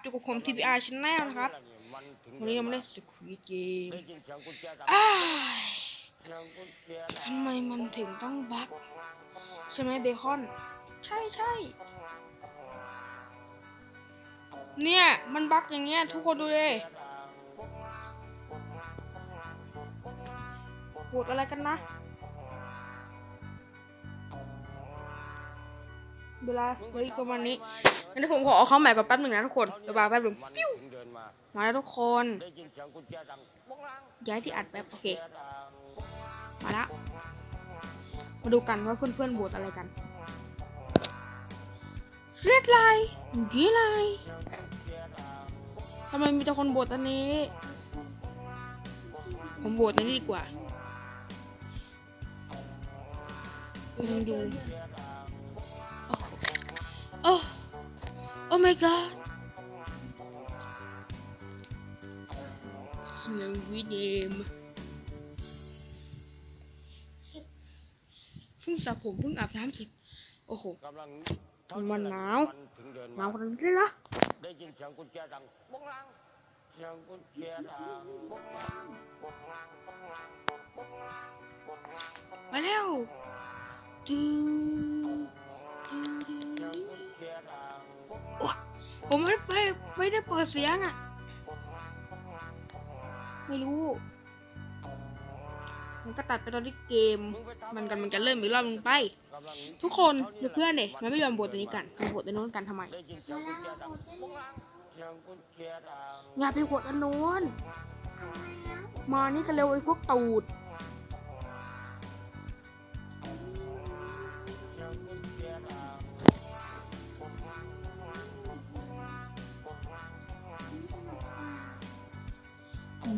อยู่กับผม TPR Channel นะครับมันถึงวันนี้เรามาเล่น Squid Game ได้ยินเสียงกุญแจดังอ้ายเสียงกุญแจดังทำไมมันถึงต้องบั๊กใช่ไหมเบคอน ใช่ใช่เนี่ย มันบั๊กอย่างเงี้ย ทุกคนดูเลยโหวตอะไรกันนะ เวลาเฮ้ยประมาณนี้ งั้นเดี๋ยวผมขอเอาเข้าใหม่ก่อนแป๊บหนึ่งนะทุกคนเดี๋ยวมาแป๊บหนึ่งมันปิ้วถึงเดินมามาแล้วทุกคนได้ยินเสียงกุญแจดังบ้องลังย้ายที่อัดแป๊บโอเคแจดังมาละมาดูกันว่าเพื่อนๆโหวตอะไรกันเรียดไลน์กีไลน์ทำไมมีแต่คนโหวตอันนี้ ผมโหวตอันนี้ดีกว่าลองดู god สนวิดมเพิ่งสระผมเพิ่งอาบน้ำเสร็จโอ้โหกำลังมัน เปิดเสียงอะ ไม่รู้มันก็ตัดไปตอนที่เกม มันกันมันจะเริ่มอีกรอบนึงไป ทุกคนเดี๋ยวเพื่อนเนี่ยมันไม่ยอมโหวตตัวนี้กันมาโหวตตัวนู้นกันทำไมได้ยินเสียงกุญแจดังบ้อย่าไปโหวตอันนู้นมานี่กันเร็วไอ้พวกตูด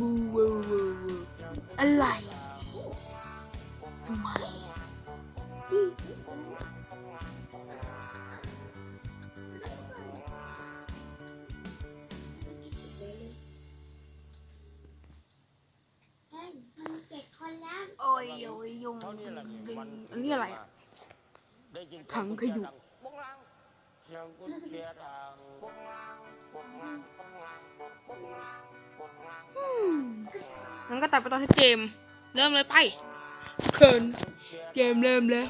บูวอร์เวอร์เวอร์อะไรทำไมเจ็ดคนแล้วโอ้ยโอ้ยยงเท่านี้แหละดึงอันนี้อะไรอะถังขยุบ้องลังเสียงกุญแจดังบ้องลังบ้องลังบ้องลังอืม มันก็ตัดไปตอนที่เกม เริ่มเลยไปเคินเกมเริ่มแล้ว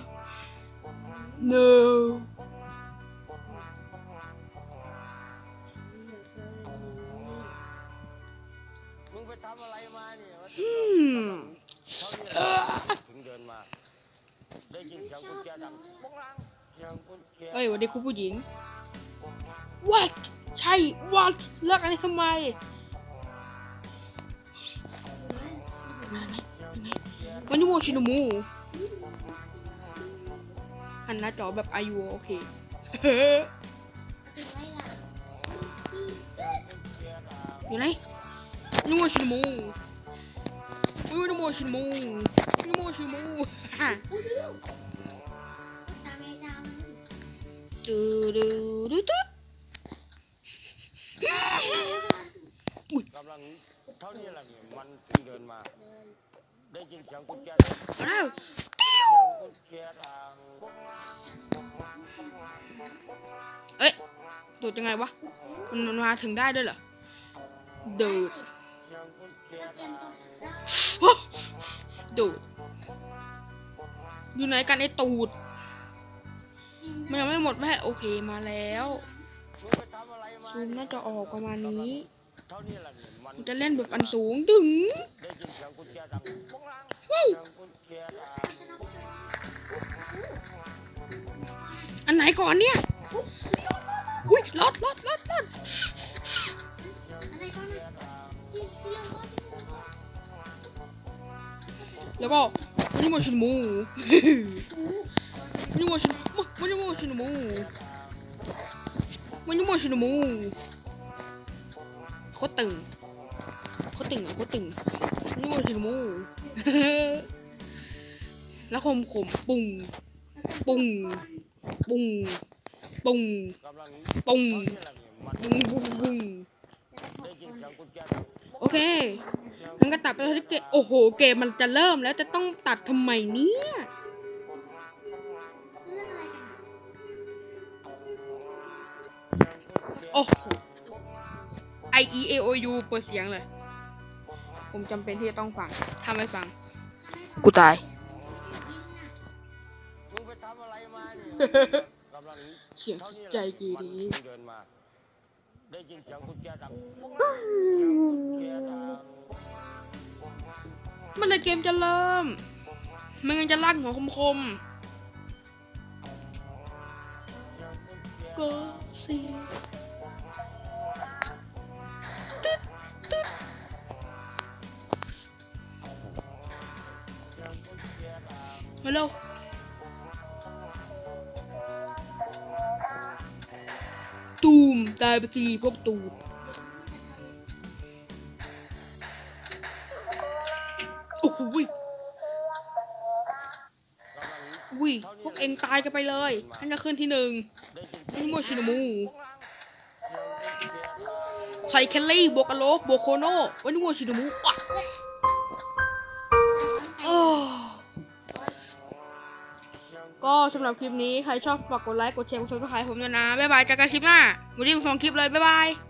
no มึงไปทำอะไรมาเนี่ยอืมเท่านี้แหละถึงเดินมา ได้ยินเสียงกุญแจดังบ้องลังเสียงกุญแจเอ้ยสวันดีคุณผู้หญิง what ใช่ what เลิกอันนี้ทำไม มันยูโมชินมูหันหน้าจอแบบอายุโอเคถึงไรล่ะอยู่ไหนยูโมชินมูยูโมชินมูยูโมชินมูดูดูดูดูกำลังเท่านี้แหละมันถึงเดินมา ได้ยินเสียงกุญแจแล้วกุญแจดังบ้องลังเอ้ยโดดยังไงวะ มันมาถึงได้ด้วยเหรอโดดดัมงตัวโดดอยู่ไหนกันไอ้ตูด มันยังไม่หมดแม่โอเคมาแล้วซูมน่าจะออกประมาณนี้ เท่านี้แหละเนี่ยมันมันจะเล่นแบบอันสูงดึง ได้ยินเสียงกุญแจดังบ้องลังวู้เสียงกุญแจดังอันไหนก่อนเนี่ย อุ้ยรถรถรถรถอะไรก็นะที่เรื่องก็ที่เรื่องก็แล้วก็มันยังโมชินมูมันยังโมชินมันยังโมชินมูมันยังโมชินมู คตรตึงโคตรตึงอะโคตรตึงนยังโมชินมูแล้วคมขมปุ้งปุ้งปุ้งปุ้งปุ้งปุ้งปุ้งปุงได้ยินกุญแจดังโอเคมันก็ตัดไปที่เกโอ้โห เกมมันจะเริ่มแล้วจะต้องตัดทำไมเนี่ยโอ้โห I E A O U เปิดเสียงเลย ผมจำเป็นที่จะต้องฟังถ้าไม่ฟัง กูตาย มึงไปทำอะไรมาเนี่ยกำลังเสียงจิตใจกีดีมันเดินมา ได้ยินเสียงกุญแจดังเสียงกุญแจดังเมันเลยเกมจะเริ่ม มันยังจะลากหัวคมๆก็สิตึ๊ มาเร็วตูมตายไปทีพวกตูมโอ้โหยวิพวกเองตายกันไปเลยฉันจะขึ้นที่หนึ่งได้ยินไม่โมชินมูไทเคลลี่โบกาโลโบโคโนวันนี้โมชินมู ก็สำหรับคลิปนี้ใครชอบฝากกดไลค์ กดแชร์ กดซับสไครต์ผมด้วยนะ บ๊ายบายเจอกันคลิปหน้าวันนี้ผมส่งคลิปเลย บ๊ายบาย